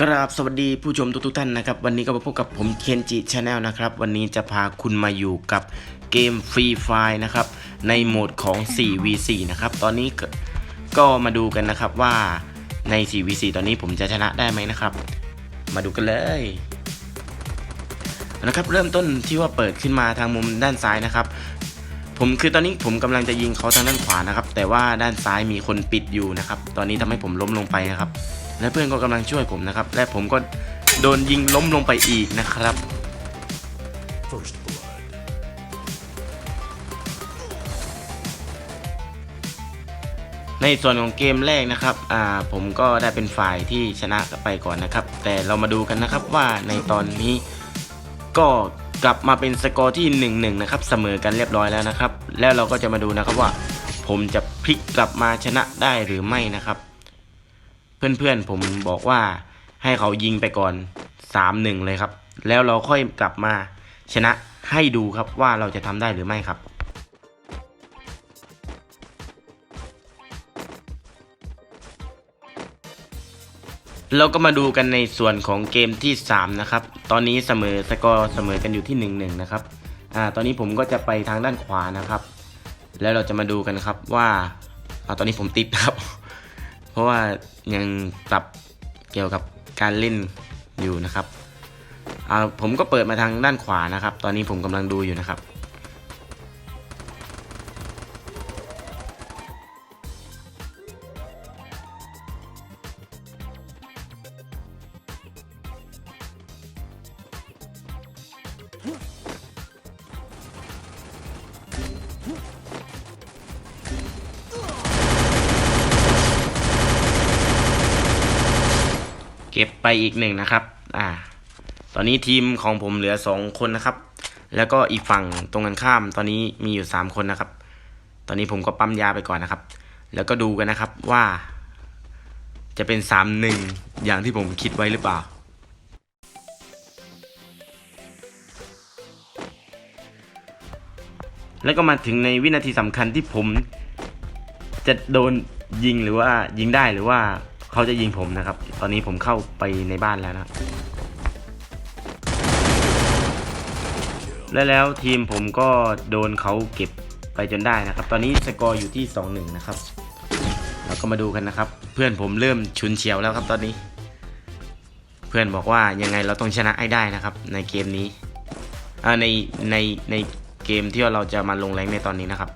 กราบสวัสดีผู้ชมทุกๆท่านนะครับ วันนี้ก็มาพบกับผมเคนจิชาแนลนะครับ วันนี้จะพาคุณมาอยู่กับเกมฟรีไฟนะครับ ในโหมดของ 4v4 นะครับ ตอนนี้ก็ก็มาดูกันนะครับว่าใน 4v4 ตอนนี้ผมจะชนะได้ไหมนะครับ มาดูกันเลยนะครับ เริ่มต้นที่ว่าเปิดขึ้นมาทางมุมด้านซ้ายนะครับ ผมคือตอนนี้ผมกำลังจะยิงเขาทางด้านขวานะครับ แต่ว่าด้านซ้ายมีคนปิดอยู่นะครับ ตอนนี้ทำให้ผมล้มลงไปนะครับ และเพื่อนก็กำลังช่วยผมนะครับ และผมก็โดนยิงล้มลงไปอีกนะครับ First blood. ในส่วนของเกมแรกนะครับ อ่า ผมก็ได้เป็นฝ่ายที่ชนะไปก่อนนะครับ แต่เรามาดูกันนะครับว่าในตอนนี้ก็กลับมาเป็นสกอร์ที่1นหนึ่งนะครับ เสมอกันเรียบร้อยแล้วนะครับ แล้วเราก็จะมาดูนะครับว่า ผมจะพลิกกลับมาชนะได้หรือไม่นะครับ เพื่อนๆผมบอกว่าให้เขายิงไปก่อน 3-1 เลยครับ แล้วเราค่อยกลับมาชนะให้ดูครับว่าเราจะทำได้หรือไม่ครับเราก็มาดูกันในส่วนของเกมที่ 3 นะครับ ตอนนี้เสมอสกอร์เสมอกันอยู่ที่1นนะครับ อ่า ตอนนี้ผมก็จะไปทางด้านขวานะครับ แล้วเราจะมาดูกันครับว่าอ่าตอนนี้ผมติดครับ เพราะว่ายังปรับเกี่ยวกับการเล่นอยู่นะครับอ่าผมก็เปิดมาทางด้านขวานะครับ ตอนนี้ผมกำลังดูอยู่นะครับ ก็บไปอีกหนึ่งนะครับ อ่า ตอนนี้ทีมของผมเหลือสองคนนะครับ แล้วก็อีกฝั่งตรงกันข้าม ตอนนี้มีอยู่สามคนนะครับ ตอนนี้ผมก็ปั๊มยาไปก่อนนะครับ แล้วก็ดูกันนะครับว่า จะเป็นสามหนึ่งอย่างที่ผมคิดไว้หรือเปล่าแล้วก็มาถึงในวินาทีสำคัญที่ผมจะโดนยิงหรือว่ายิงได้หรือว่า เขาจะยิงผมนะครับ ตอนนี้ผมเข้าไปในบ้านแล้วนะและแล้วทีมผมก็โดนเขาเก็บไปจนได้นะครับ ตอนนี้สกอร์อยู่ที่ 2-1 นะครับ เราก็มาดูกันนะครับ เพื่อนผมเริ่มชุนเฉียวแล้วครับตอนนี้ เพื่อนบอกว่ายังไงเราต้องชนะให้ได้นะครับ ในเกมนี้ในในในเกมที่เราจะมาลงแรงในตอนนี้นะครับ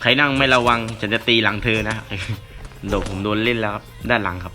ใครนั่งไม่ระวังฉันจะตีหลังเธอนะโดผมโดนเล่นแล้วครับด้านหลังครับ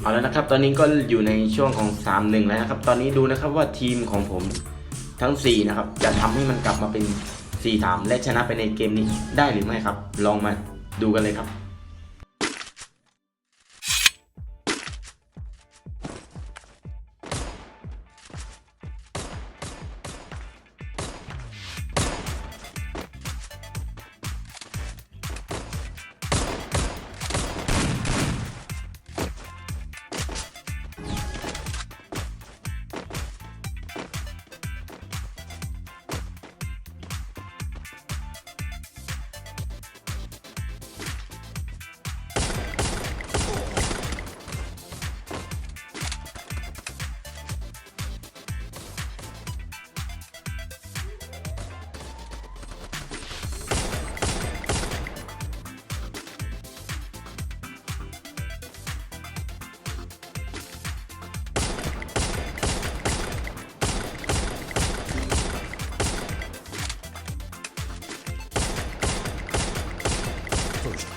เอาแล้วนะครับ ตอนนี้ก็อยู่ในช่วงของ 3 1 แล้วนะครับ ตอนนี้ดูนะครับว่าทีมของผมทั้ง 4 นะครับ จะทำให้มันกลับมาเป็น 4-3 และชนะไปในเกมนี้ได้หรือไม่ครับ ลองมาดูกันเลยครับ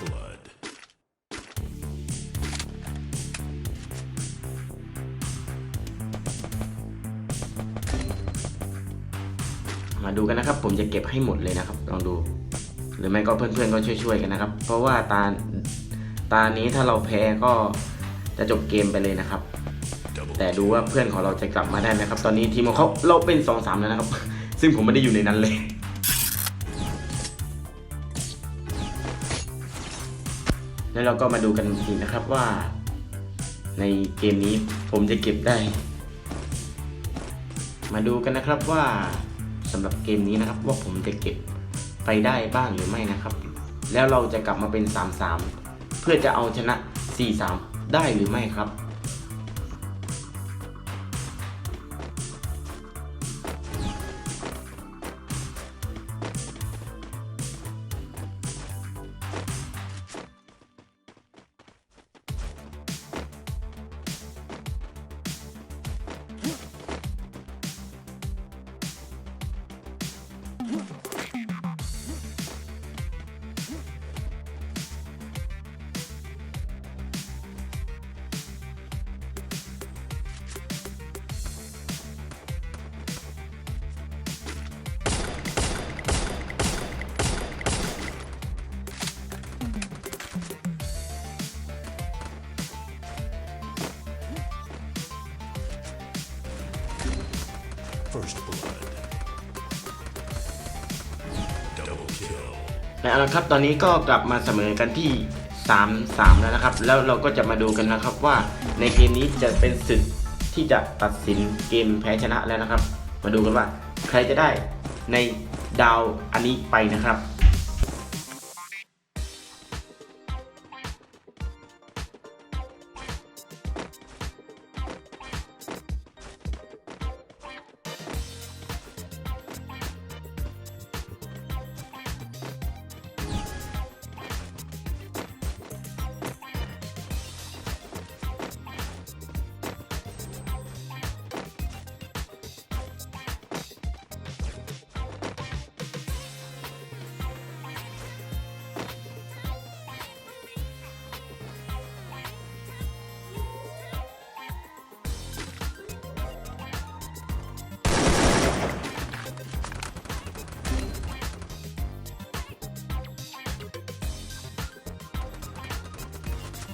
blood. มาดูกันนะครับ ผมจะเก็บให้หมดเลยนะครับ ลองดู หรือไม่ก็เพื่อนๆก็ช่วยๆกันนะครับ เพราะว่าตาตานี้ถ้าเราแพ้ก็จะจบเกมไปเลยนะครับ Double แต่ดูว่าเพื่อนของเราจะกลับมาได้ไหมครับ ตอนนี้ทีมของเขาเราเป็น2อสามแล้วนะครับ ซึ่งผมไม่ได้อยู่ในนั้นเลย แล้วเราก็มาดูกันอีกนะครับว่า ในเกมนี้ผมจะเก็บได้ มาดูกันนะครับว่าสำหรับเกมนี้นะครับ ว่าผมจะเก็บไปได้บ้างหรือไม่นะครับ แล้วเราจะกลับมาเป็น 3-3 เพื่อจะเอาชนะ 4-3 ได้หรือไม่ครับ เอาละครับตอนนี้ก็กลับมาเสมอกันที่ 3 3 แล้วนะครับ แล้วเราก็จะมาดูกันนะครับว่าในเกมนี้จะเป็นศึกที่จะตัดสินเกมแพ้ชนะแล้วนะครับ มาดูกันว่า ใครจะได้ในดาวอันนี้ไปนะครับ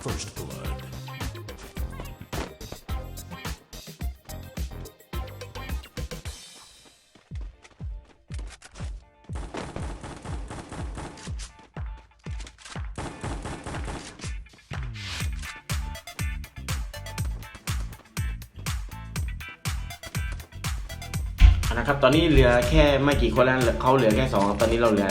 First blood. นะครับ ตอนนี้เหลือแค่ไม่กี่คนแล้ว เขาเหลือแค่สองครับตอนนี้เราเหลือ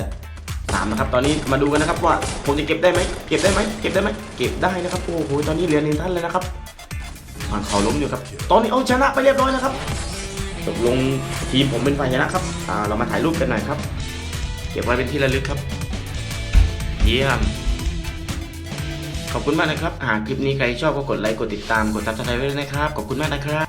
สามนะครับ ตอนนี้มาดูกันนะครับว่าผมจะเก็บได้ไหมเก็บได้ไหมเก็บได้ไหมเก็บได้นะครับ โอ้โห ตอนนี้เหลือหนึ่งท่านเลยนะครับมันเขาล้มอยู่ครับ ตอนนี้เอาชนะไปเรียบร้อยแล้วครับตกลงทีมผมเป็นฝ่ายชนะครับ อ่า เรามาถ่ายรูปกันหน่อยครับ เก็บไว้เป็นที่ระลึกครับ เยี่ยม ขอบคุณมากนะครับ หากคลิปนี้ใครชอบก็กดไลค์ กดติดตาม กดซับสไครต์ไว้ด้วยนะครับ ขอบคุณมากนะครับ